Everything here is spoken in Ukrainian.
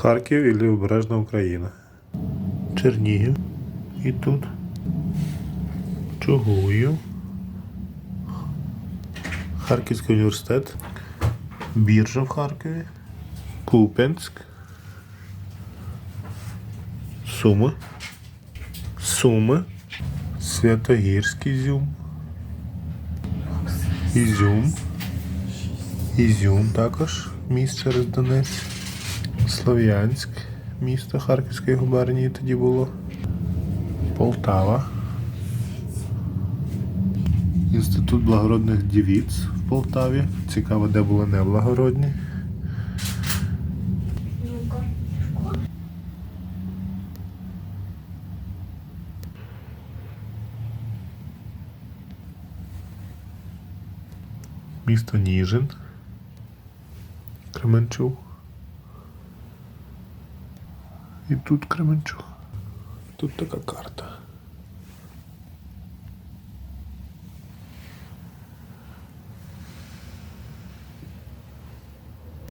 Харків і Лівобережна Україна. Чернігів. І тут. Чугуїв. Харківський університет. Біржа в Харкові. Куп'янськ. Суми. Суми. Святогірський Зюм. Ізюм. Ізюм також міст через Донець. Слов'янськ, місто Харківської губернії тоді було. Полтава. Інститут благородних дівіць в Полтаві. Цікаво, де були неблагородні. Місто Ніжин. Кременчук. І тут Кременчук. Тут така карта.